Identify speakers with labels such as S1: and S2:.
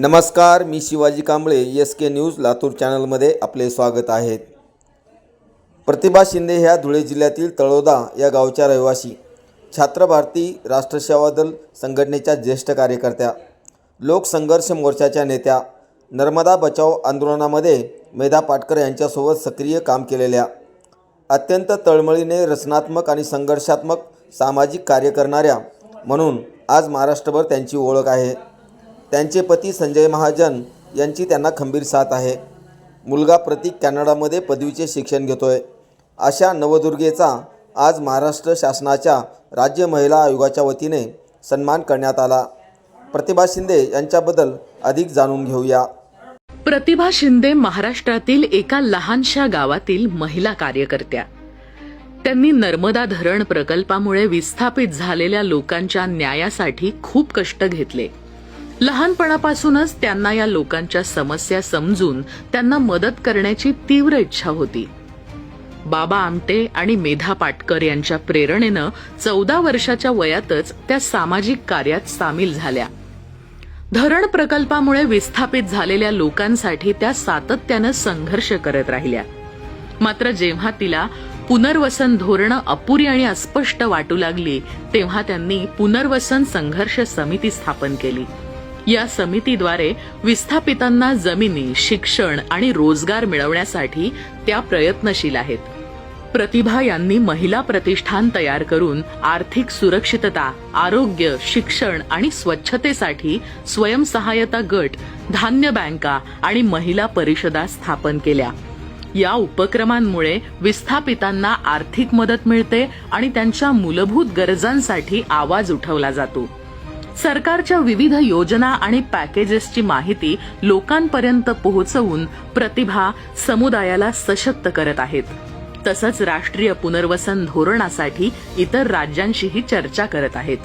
S1: नमस्कार मी Shivaji Kamble S K news Latur चॅनलमध्ये आपले स्वागत आहे. प्रतिभा शिंदे ह्या धुळे जिल्ह्यातील तळोदा या गावच्या रहिवासी. छात्र भारती राष्ट्रसेवा दल संघटनेच्या ज्येष्ठ कार्यकर्त्या लोकसंघर्ष मोर्चाच्या नेत्या नर्मदा बचाव आंदोलनामध्ये मेधा पाटकर यांच्यासोबत सक्रिय काम केलेल्या अत्यंत तळमळीने रचनात्मक आणि संघर्षात्मक सामाजिक कार्य करणाऱ्या म्हणून आज महाराष्ट्रभर त्यांची ओळख आहे. त्यांचे पती संजय महाजन यांची त्यांना खंबीर साथ आहे. मुलगा प्रतीक कॅनडामध्ये पदवीचे शिक्षण घेतो आहे अशा नवदुर्गेचा आज महाराष्ट्र शासनाच्या राज्य महिला आयोगाच्या वतीने सन्मान करण्यात आला. प्रतिभा शिंदे यांच्याबद्दल अधिक जाणून घेऊया.
S2: प्रतिभा शिंदे महाराष्ट्रातील एका लहानशा गावातील महिला कार्यकर्त्या. त्यांनी नर्मदा धरण प्रकल्पामुळे विस्थापित झालेल्या लोकांच्या न्यायासाठी खूप कष्ट घेतले. लहानपणापासूनच त्यांना या लोकांच्या समस्या समजून त्यांना मदत करण्याची तीव्र इच्छा होती. बाबा आमटे आणि मेधा पाटकर यांच्या प्रेरणेनं चौदा वर्षाच्या वयातच त्या सामाजिक कार्यात सामील झाल्या. धरण प्रकल्पामुळे विस्थापित झालेल्या लोकांसाठी त्या सातत्यानं संघर्ष करत राहिल्या. मात्र जेव्हा तिला पुनर्वसन धोरणं अपुरी आणि अस्पष्ट वाटू लागली तेव्हा त्यांनी पुनर्वसन संघर्ष समिती स्थापन केली. या समितीद्वारे विस्थापितांना जमिनी शिक्षण आणि रोजगार मिळवण्यासाठी त्या प्रयत्नशील आहेत. प्रतिभा यांनी महिला प्रतिष्ठान तयार करून आर्थिक सुरक्षितता आरोग्य शिक्षण आणि स्वच्छतेसाठी स्वयंसहायता गट धान्य बँका आणि महिला परिषदा स्थापन केल्या. या उपक्रमांमुळे विस्थापितांना आर्थिक मदत मिळते आणि त्यांच्या मूलभूत गरजांसाठी आवाज उठवला जातो. सरकारच्या विविध योजना आणि पॅकेजेसची माहिती लोकांपर्यंत पोहोचवून प्रतिभा समुदायाला सशक्त करत आहेत. तसंच राष्ट्रीय पुनर्वसन धोरणासाठी इतर राज्यांशीही चर्चा करत आहेत.